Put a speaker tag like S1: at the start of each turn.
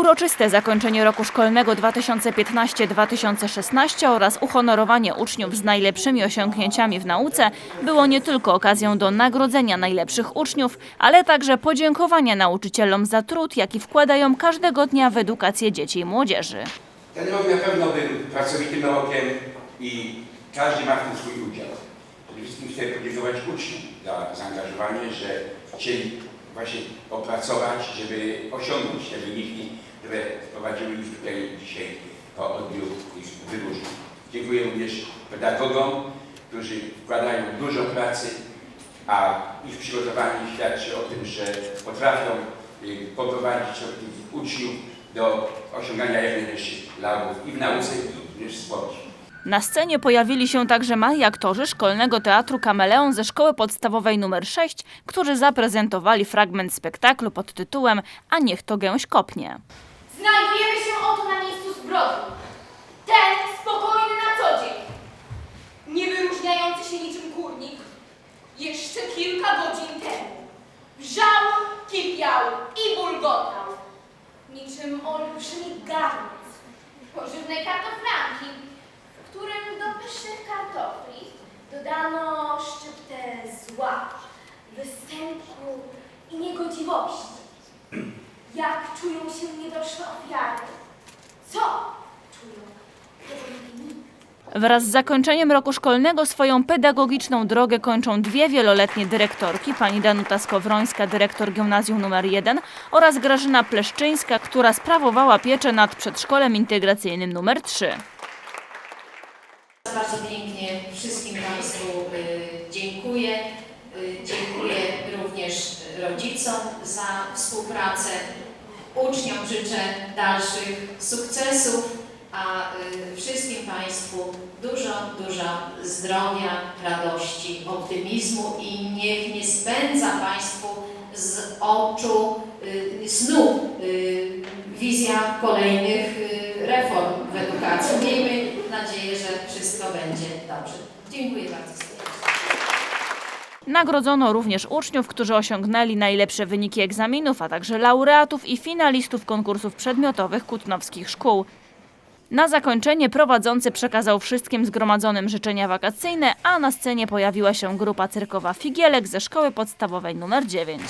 S1: Uroczyste zakończenie roku szkolnego 2015-2016 oraz uhonorowanie uczniów z najlepszymi osiągnięciami w nauce było nie tylko okazją do nagrodzenia najlepszych uczniów, ale także podziękowania nauczycielom za trud, jaki wkładają każdego dnia w edukację dzieci i młodzieży.
S2: Ten rok na pewno był pracowitym rokiem i każdy ma w tym swój udział. Przede wszystkim chcę podziękować uczniom za zaangażowanie, że chcieli właśnie opracować, żeby osiągnąć te wyniki, które wprowadziły już tutaj dzisiaj po odbiór ich wyróżnień. Dziękuję również pedagogom, którzy wkładają dużo pracy, a ich przygotowanie świadczy o tym, że potrafią y, poprowadzić uczniów do osiągania jak najwyższych laurów i w nauce, i również w.
S1: Na scenie pojawili się także mali aktorzy Szkolnego Teatru Kameleon ze Szkoły Podstawowej nr 6, którzy zaprezentowali fragment spektaklu pod tytułem A niech to gęś kopnie.
S3: Znajdujemy się oto na miejscu zbrodni. Ten spokojny na co dzień. Nie wyróżniający się niczym górnik. Jeszcze kilka godzin temu. Wrzał, kipiał i bulgotał. Niczym olbrzymi garniec. Niegodziwości. Jak czują się niedoszłe ofiary? Co czują?
S1: Wraz z zakończeniem roku szkolnego swoją pedagogiczną drogę kończą dwie wieloletnie dyrektorki, pani Danuta Skowrońska, dyrektor gimnazjum nr 1 oraz Grażyna Pleszczyńska, która sprawowała pieczę nad przedszkolem integracyjnym nr 3.
S4: Bardzo pięknie wszystkim Państwu y, dziękuję. Y, rodzicom za współpracę. Uczniom życzę dalszych sukcesów, a y, wszystkim Państwu dużo, dużo zdrowia, radości, optymizmu i niech nie spędza Państwu z oczu y, snu y, wizja kolejnych y, reform w edukacji. Miejmy nadzieję, że wszystko będzie dobrze. Dziękuję bardzo.
S1: Nagrodzono również uczniów, którzy osiągnęli najlepsze wyniki egzaminów, a także laureatów i finalistów konkursów przedmiotowych kutnowskich szkół. Na zakończenie prowadzący przekazał wszystkim zgromadzonym życzenia wakacyjne, a na scenie pojawiła się grupa cyrkowa Figielek ze szkoły podstawowej nr 9.